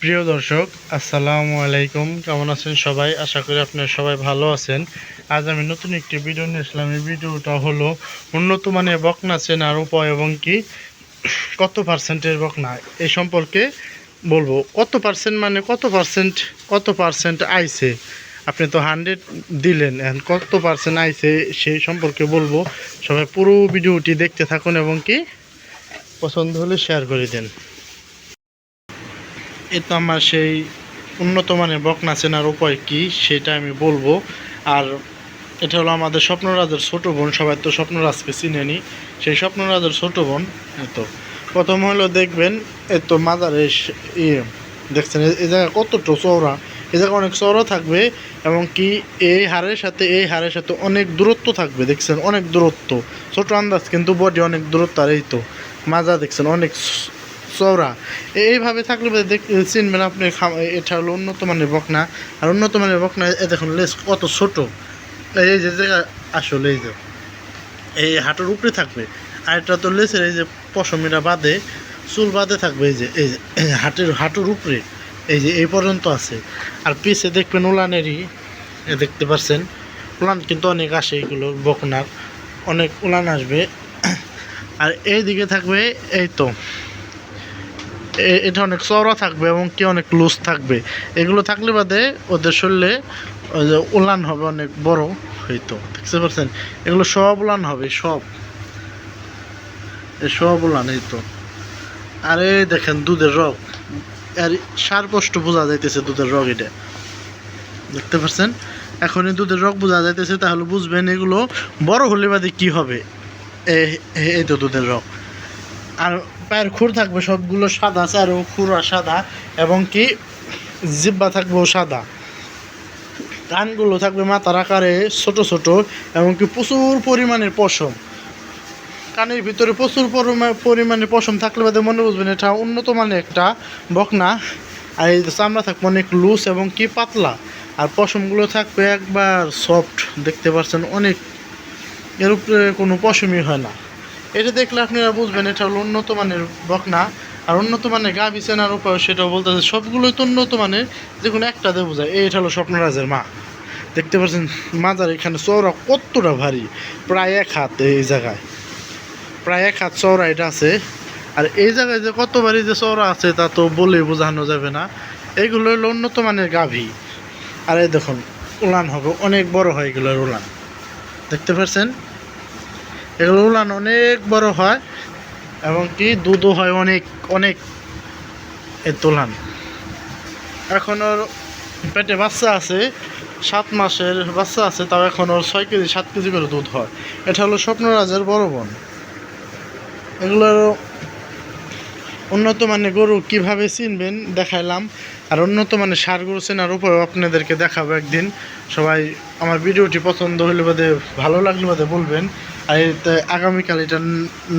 প্রিয় দর্শক, আসসালামু আলাইকুম। কেমন আছেন সবাই? আশা করি আপনারা সবাই ভালো আছেন। আজ আমি নতুন একটি ভিডিও নিয়ে আসলাম। এই ভিডিওটা হলো উন্নত মানের বকনা চেনার উপায় এবং কি কত পার্সেন্টের বকনা? এই সম্পর্কে বলব। কত পার্সেন্ট মানে কত পার্সেন্ট কত পার্সেন্ট আইছে? আপনি তো হান্ড্রেড দিলেন কত পার্সেন্ট আইছে সেই সম্পর্কে বলব। সবাই পুরো ভিডিওটি দেখতে থাকুন এবং কি পছন্দ হলে শেয়ার করে দেন। এ তো আমার সেই উন্নত মানের বকনা চেনার উপায় কি সেটা আমি বলব। আর এটা হলো আমাদের স্বপ্নরাজের ছোটো বোন, সবাই তো স্বপ্নরাজকে চিনেনি। সেই স্বপ্নরাজের ছোট বোন এই তো। প্রথম হলো দেখবেন, এ তো মাজারে ইয়ে দেখছেন, এ- এই জায়গা কতটা চওড়া। এই জায়গা অনেক চওড়া থাকবে, এবং কি এই হারের সাথে এই হারের সাথে অনেক দূরত্ব থাকবে, দেখছেন, অনেক দূরত্ব। ছোট আন্দাজ, কিন্তু বডি অনেক দূরত্ব, আর এই তো মাজা দেখছেন, অনেক চওড়া। এইভাবে থাকলে চিনবেন আপনি এটা হলো উন্নত মানের বকনা। আর উন্নত মানের বকনা দেখুন লেস কত ছোট। এই যে জায়গা আসলে, এই যে। এই হাঁটুর উপরে থাকবে। আর এটা তো লেসের এই যে পশমিরা বাদে, চুল বাদে থাকবে এই যে, এই হাটের, হাঁটুর উপরে। এই যে, এই পর্যন্ত আছে। আর পিছে দেখবেন উলানেরই দেখতে পাচ্ছেন উলান কিন্তু অনেক আসে এগুলো বকনার। অনেক উলান আসবে। আর এই দিকে থাকবে এই তো। এটা অনেক চওড়া থাকবে এবং কি অনেক লুজ থাকবে। এগুলো থাকলে বাদে ওদের শরীরে উলান হবে অনেক বড় হইতো, দেখতে পাচ্ছেন? এগুলো সব উলান হবে, সব। সব উলান এই তো আরে দেখেন দুধের রগ। আর সার স্পষ্ট বোঝা যাইতেছে দুধের রগ এটা। দেখতে পাচ্ছেন? এখন এই দুধের রগ বোঝা যাইতেছে, তাহলে বুঝবেন এগুলো বড় হলে বাদে কি হবে? এই তো দুধের রগ। আর পায়ের খুর থাকবে, সবগুলো সাদা চারও খুরা সাদা এবং কি? জিব্বা থাকবেও সাদা। কানগুলো থাকবে মাথার আকারে ছোট ছোট, এবং কি প্রচুর পরিমাণের পশম। কানের ভিতরে প্রচুর পরিমা- পরিমাণে পশম থাকলে বাদে মনে বুঝবেন এটা উন্নত মানের একটা বকনা। আর এই চামড়া থাকবে অনেক লুজ এবং কি পাতলা। আর পশমগুলো থাকবে একবার সফট, দেখতে পাচ্ছেন অনেক। এর উপরে কোনো পশমই হয় না। এটা দেখলে আপনারা বুঝবেন, এটা হলো উন্নত মানের বকনা, আর উন্নত মানের গাভি চেনার উপায় সেটাও বলতেছে, সবগুলোই তো উন্নত মানের যে কোনো একটা দিয়ে বোঝায় এটা হলো স্বপ্নরাজের মা। দেখতে পাচ্ছেন মাজার এখানে চওড়া কতটা ভারী, প্রায় এক হাত এই জায়গায়। প্রায় এক হাত চওড়া এটা আছে, আর এই জায়গায় যে কত বাড়ি যে চওড়া আছে তা তো বলে বোঝানো যাবে না। এগুলো হলো উন্নত মানের গাভী। আর এই দেখুন, উলান হবে, অনেক বড় হয় এগুলোর উলান। দেখতে পাচ্ছেন? এগুলো উলান অনেক বড় হয়, এবং কি দুধও হয় অনেক অনেক এ তুলান। এখন ওর পেটে বাচ্চা আছে, সাত মাসের বাচ্চা আছে, তাও এখন ওর ছয় কেজি, সাত কেজি করে দুধ হয়। এটা হলো স্বপ্নরাজের বড় বোন। এগুলোর উন্নত মানের গরু কীভাবে চিনবেন দেখাইলাম। আর উন্নত মানের সার গরু চেনার উপরেও আপনাদেরকে দেখাবো একদিন। সবাই আমার ভিডিওটি পছন্দ হলে বাদে, ভালো লাগলে বাদে বলবেন। আর এতে আগামীকাল এটা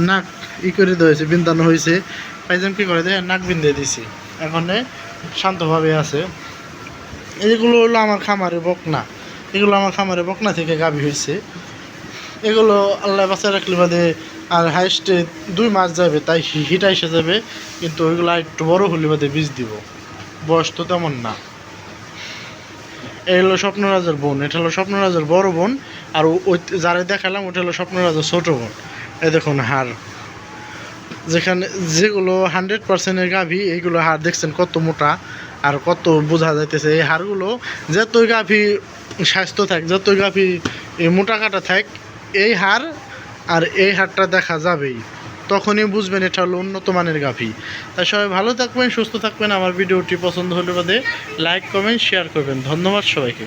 নাক ই করে দেওয়া হয়েছে বিন্দানো হয়েছে। পাইজাম কী করে দেয়? নাক বিন্দে দিছি এখন শান্তভাবে আছে। এগুলো হলো আমার খামারে বকনা। এগুলো আমার খামারে বকনা থেকে গাবি হয়েছে। এগুলো আল্লাহ বাঁচায় রাখলে বাদে আর হাইস্টে দুই মাস যাবে, তাই হিটা এসে যাবে, কিন্তু ওইগুলো একটু বড় হলে বাদে বীজ দিব। বয়স তো তেমন না। এই হলো স্বপ্নরাজের বোন, এটা হলো স্বপ্নরাজের বড় বোন, আর ওই যারে দেখালাম, ওটা হলো স্বপ্নরাজের ছোট বোন। এ দেখুন হাড় যেখানে যেগুলো হান্ড্রেড পার্সেন্টের গাভী, এইগুলো হাড় দেখছেন কত মোটা, আর কত বোঝা যাইতেছে এই হাড়গুলো যতই গাভী স্বাস্থ্য থাক, যতই গাভী মোটা কাটা থাক, এই হাড় আর এই হাটটা দেখা যাবেই। তখনই বুঝবেন এটা হলো উন্নত মানের গাভী। তাই সবাই ভালো থাকবেন, সুস্থ থাকবেন। আমার ভিডিওটি পছন্দ হলে বাদে লাইক কমেন্ট শেয়ার করবেন। ধন্যবাদ সবাইকে।